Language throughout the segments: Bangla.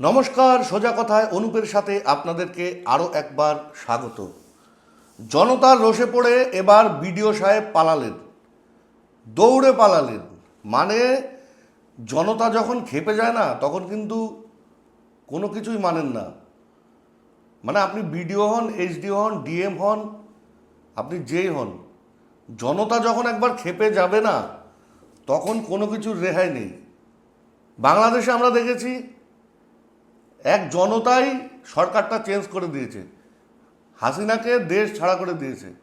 নমস্কার, সোজা কথায় অনুপের সাথে আপনাদেরকে আরও একবার স্বাগত। জনতার রোষে পড়ে এবার বিডিও সাহেব পালালেন। দৌড়ে পালালেন। মানে জনতা যখন খেপে যায় না, তখন কিন্তু কোনো কিছুই মানেন না। মানে আপনি বিডিও হন এইচডিও হন, ডিএম হন, আপনি যেই হন, জনতা যখন একবার খেপে যাবে না, তখন কোনো কিছুর রেহাই নেই। বাংলাদেশে আমরা দেখেছি এক জনতাই সরকারটা চেঞ্জ করে দিয়েছে। হাসিনাকে দেশ ছাড়া করে দিয়েছে।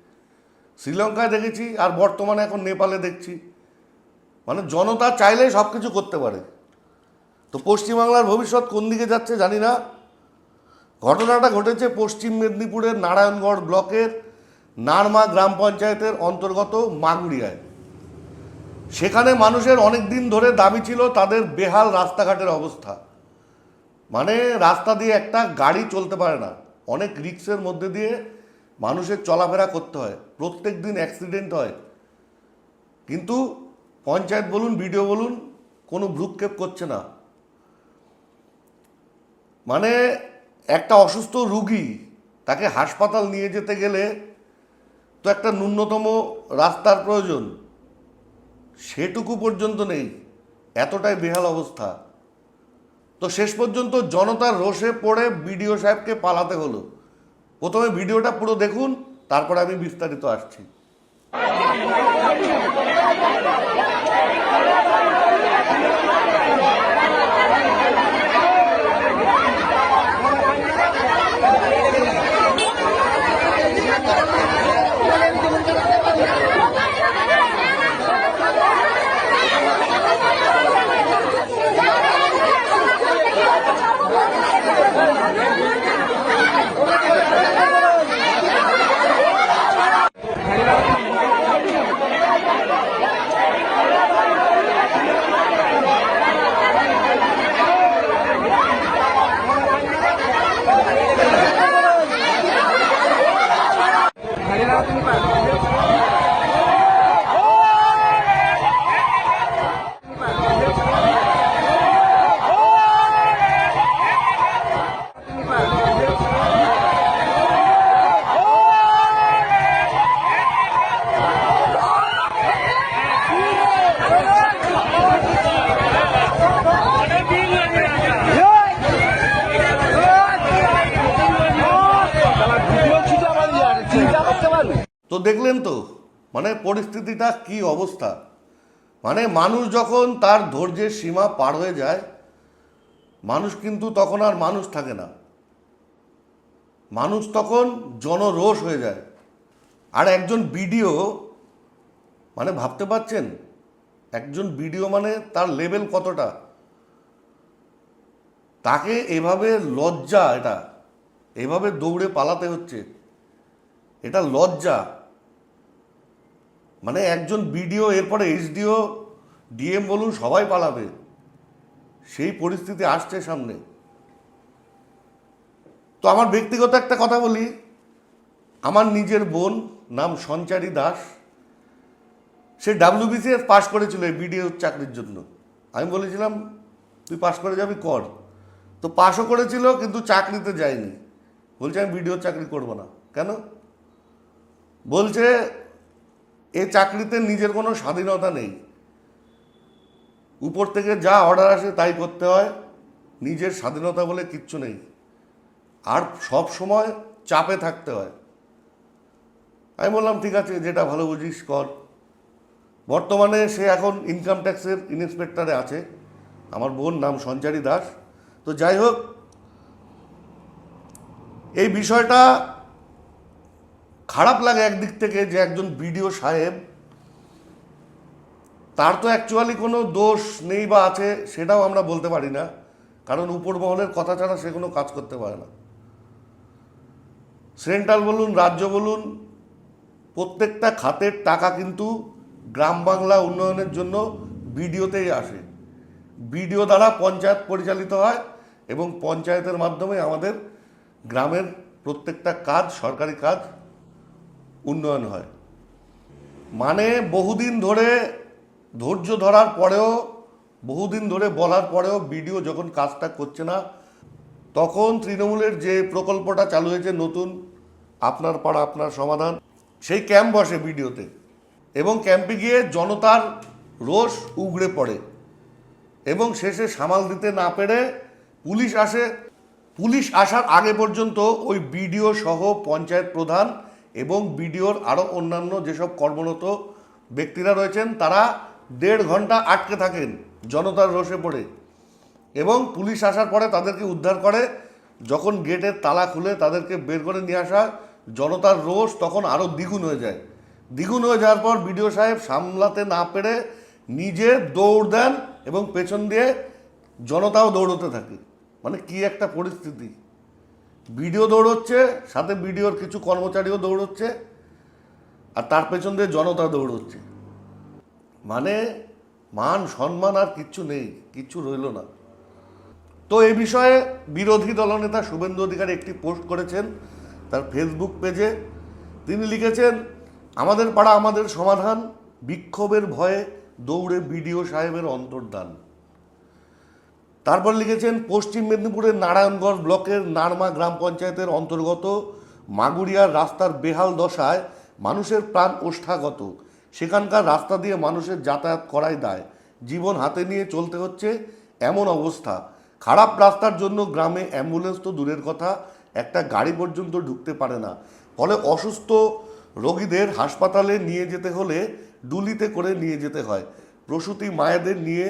শ্রীলঙ্কায় দেখেছি, আর বর্তমানে এখন নেপালে দেখছি। মানে জনতা চাইলেই সব কিছু করতে পারে। তো পশ্চিমবাংলার ভবিষ্যৎ কোন দিকে যাচ্ছে জানি না। ঘটনাটা ঘটেছে পশ্চিম মেদিনীপুরের নারায়ণগড় ব্লকের নারমা গ্রাম পঞ্চায়েতের অন্তর্গত মাগুড়িয়ায় সেখানে মানুষের অনেক দিন ধরে দাবি ছিল তাদের বেহাল রাস্তাঘাটের অবস্থা। মানে রাস্তা দিয়ে একটা গাড়ি চলতে পারে না। অনেক রিক্সের মধ্যে দিয়ে মানুষের চলাফেরা করতে হয়। প্রত্যেক দিন অ্যাক্সিডেন্ট হয়। কিন্তু পঞ্চায়েত বলুন, বিডিও বলুন, কোনো ভ্রুক্ষেপ করছে না। মানে একটা অসুস্থ রুগী তাকে হাসপাতাল নিয়ে যেতে গেলে তো একটা ন্যূনতম রাস্তার প্রয়োজন। সেটুকু পর্যন্ত নেই। এতটাই বেহাল অবস্থা। তো শেষ পর্যন্ত জনতার রোষে পড়ে বিডিও সাহেবকে পালাতে হলো। প্রথমে ভিডিওটা পুরো দেখুন, তারপরে আমি বিস্তারিত আসছি। তো দেখলেন তো মানে পরিস্থিতিটা কি অবস্থা? মানে মানুষ যখন তার ধৈর্যের সীমা পার হয়ে যায়, মানুষ কিন্তু তখন আর মানুষ থাকে না। মানুষ তখন জনরোষ হয়ে যায়। আর একজন বিডিও মানে ভাবতে পারছেন? একজন বিডিও মানে তার লেভেল কতটা? তাকে এভাবে লজ্জা, এটা, এভাবে দৌড়ে পালাতে হচ্ছে, এটা লজ্জা। মানে একজন বিডিও, এরপরে এইচডিও, ডিএম বলুন, সবাই পালাবে। সেই পরিস্থিতি আসছে সামনে। তো আমার ব্যক্তিগত একটা কথা বলি। আমার নিজের বোন নাম সঞ্চারী দাস। সে ডাব্লিউবিসিএস পাশ করেছিল এই বিডিও চাকরির জন্য। আমি বলেছিলাম, তুই পাশ করে যাবি, কর। তো পাশও করেছিল, কিন্তু চাকরিতে যায়নি। বলছে, আমি বিডিও চাকরি করব না। কেন? বলছে এ চাকরিতে নিজের কোনো স্বাধীনতা নেই। উপর থেকে যা অর্ডার আসে তাই করতে হয়। নিজের স্বাধীনতা বলে কিচ্ছু নেই। আর সব সময় চাপে থাকতে হয়। আমি বললাম, ঠিক আছে, যেটা ভালো বুঝিস, কর। বর্তমানে সে এখন ইনকাম ট্যাক্সের ইন্সপেক্টরে আছে। আমার বোন নাম সঞ্চারী দাস। তো যাই হোক, এই বিষয়টা খারাপ লাগে একদিক থেকে যে একজন বিডিও সাহেব, তার তো অ্যাকচুয়ালি কোনো দোষ নেই বা আছে সেটাও আমরা বলতে পারি না, কারণ উপর মহলের কথা ছাড়া সে কোনো কাজ করতে পারে না। সেন্ট্রাল বলুন, রাজ্য বলুন, প্রত্যেকটা খাতের টাকা কিন্তু গ্রাম বাংলা উন্নয়নের জন্য বিডিওতেই আসে। বিডিও দ্বারা পঞ্চায়েত পরিচালিত হয় এবং পঞ্চায়েতের মাধ্যমে আমাদের গ্রামের প্রত্যেকটা কাজ, সরকারি কাজ উন্নয়ন হয়। মানে বহুদিন ধরে ধৈর্য ধরার পরেও, বহুদিন ধরে বলার পরেও বিডিও যখন কাজটা করছে না, তখন তৃণমূলের যে প্রকল্পটা চালু হয়েছে নতুন, আপনার পাড়া, আপনার সমাধান, সেই ক্যাম্প বসে বিডিওতে। এবং ক্যাম্পে গিয়ে জনতার রোষ উগড়ে পড়ে। এবং শেষে সামাল দিতে না পেরে পুলিশ আসে। পুলিশ আসার আগে পর্যন্ত ওই বিডিও সহ পঞ্চায়েত প্রধান এবং বিডিওর আরও অন্যান্য যেসব কর্মরত ব্যক্তিরা রয়েছেন, তারা দেড় ঘণ্টা আটকে থাকেন, জনতার রোষে পড়ে। এবং পুলিশ আসার পরে তাদেরকে উদ্ধার করে, যখন গেটের তালা খুলে তাদেরকে বের করে নিয়ে আসা জনতার রোষ তখন আরও দ্বিগুণ হয়ে যায়। দ্বিগুণ হয়ে যাওয়ার পর বিডিও সাহেব সামলাতে না পেরে নিজে দৌড় দেন এবং পেছন দিয়ে জনতাও দৌড়তে থাকে। মানে কি একটা পরিস্থিতি। ভিডিও দৌড়চ্ছে, সাথে ভিডিওর কিছু কর্মচারীও দৌড়চ্ছে, আর তার পেছন দিয়ে জনতা দৌড়চ্ছে। মানে মান, সম্মান আর কিচ্ছু নেই, কিচ্ছু রইল না। তো এ বিষয়ে বিরোধী দলনেতা শুভেন্দু অধিকারী একটি পোস্ট করেছেন তার ফেসবুক পেজে। তিনি লিখেছেন, আমাদের পাড়া আমাদের সমাধান, বিক্ষোভের ভয়ে দৌড়ে বিডিও সাহেবের অন্তর্ধান তারপর লিখেছেন, পশ্চিম মেদিনীপুরের নারায়ণগঞ্জ ব্লকের নারমা গ্রাম পঞ্চায়েতের অন্তর্গত মাগুরিয়ার রাস্তার বেহাল দশায় মানুষের প্রাণ ওষ্ঠাগত। সেখানকার রাস্তা দিয়ে মানুষের যাতায়াত করাই দায়। জীবন হাতে নিয়ে চলতে হচ্ছে এমন অবস্থা। খারাপ রাস্তার জন্য গ্রামে অ্যাম্বুলেন্স তো দূরের কথা, একটা গাড়ি পর্যন্ত ঢুকতে পারে না। ফলে অসুস্থ রোগীদের হাসপাতালে নিয়ে যেতে হলে ডুলিতে করে নিয়ে যেতে হয়। প্রসূতি মায়েদের নিয়ে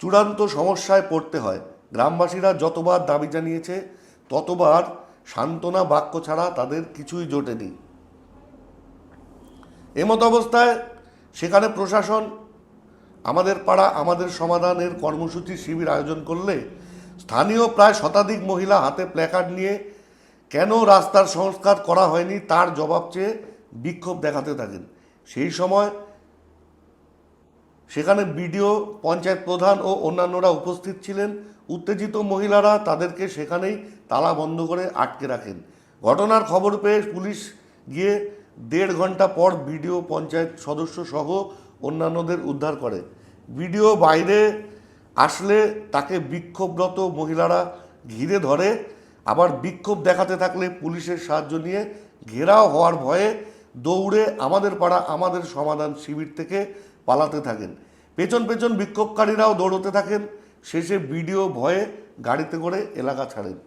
চূড়ান্ত সমস্যায় পড়তে হয়। গ্রামবাসীরা যতবার দাবি জানিয়েছে, ততবার সান্ত্বনা বাক্য ছাড়া তাদের কিছুই জোটেনি। এমত অবস্থায় সেখানে প্রশাসন, আমাদের পাড়া, আমাদের সমাধানের কর্মসূচি শিবির আয়োজন করলে স্থানীয় প্রায় শতাধিক মহিলা হাতে প্ল্যাকার্ড নিয়ে কেন রাস্তার সংস্কার করা হয়নি তার জবাব চেয়ে বিক্ষোভ দেখাতে থাকেন। সেই সময় সেখানে বিডিও, পঞ্চায়েত প্রধান ও অন্যান্যরা উপস্থিত ছিলেন। উত্তেজিত মহিলারা তাদেরকে সেখানেই তালা বন্ধ করে আটকে রাখেন। ঘটনার খবর পেয়ে পুলিশ গিয়ে দেড় ঘণ্টা পর বিডিও, পঞ্চায়েত সদস্য সহ অন্যান্যদের উদ্ধার করে। বিডিও বাইরে আসলে তাকে বিক্ষোভরত মহিলারা ঘিরে ধরে। আবার বিক্ষোভ দেখাতে থাকলে পুলিশের সাহায্য নিয়ে ঘেরাও হওয়ার ভয়ে দৌড়ে আমাদের পাড়া, আমাদের সমাধান শিবির থেকে পালাতে থাকেন। পেছন পেছন বিক্ষোভকারীরাও দৌড়তে থাকেন। শেষে বিডিও ভয়ে গাড়িতে করে এলাকা ছাড়েন।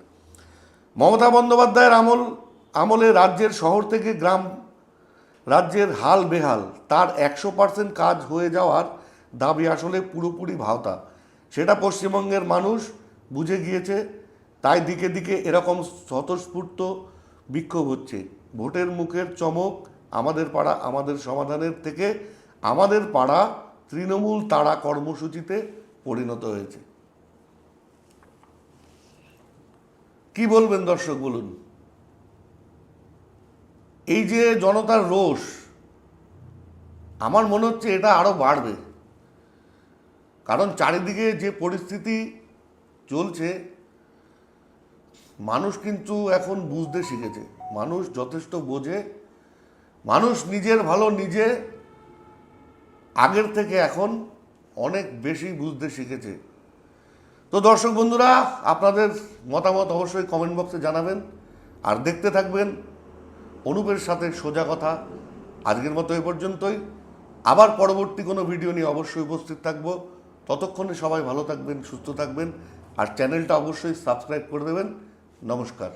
মমতা বন্দ্যোপাধ্যায়ের আমল, আমলে রাজ্যের শহর থেকে গ্রাম, রাজ্যের হাল বেহাল। তার একশো পার্সেন্ট কাজ হয়ে যাওয়ার দাবি আসলে পুরোপুরি ভাওতা। সেটা পশ্চিমবঙ্গের মানুষ বুঝে গিয়েছে। তাই দিকে দিকে এরকম স্বতঃস্ফূর্ত বিক্ষোভ হচ্ছে। ভোটের মুখের চমক আমাদের পাড়া, আমাদের সমাধানের থেকে আমাদের পাড়া তৃণমূল তারা কর্মসূচিতে পরিণত হয়েছে। কি বলবেন দর্শক বলুন? এই যে জনতার রোষ, আমার মনে হচ্ছে এটা আরও বাড়বে। কারণ চারিদিকে যে পরিস্থিতি চলছে, মানুষ কিন্তু এখন বুঝতে শিখেছে। মানুষ যথেষ্ট বোঝে। মানুষ নিজের ভালো নিজে আগের থেকে এখন অনেক বেশি বুঝতে শিখেছে। তো দর্শক বন্ধুরা, আপনাদের মতামত অবশ্যই কমেন্ট বক্সে জানাবেন। আর দেখতে থাকবেন অনুপের সাথে সোজা কথা। আজকের মতো এ পর্যন্তই। আবার পরবর্তী কোনো ভিডিও নিয়ে অবশ্যই উপস্থিত থাকব। ততক্ষণে সবাই ভালো থাকবেন, সুস্থ থাকবেন। আর চ্যানেলটা অবশ্যই সাবস্ক্রাইব করে দেবেন। নমস্কার।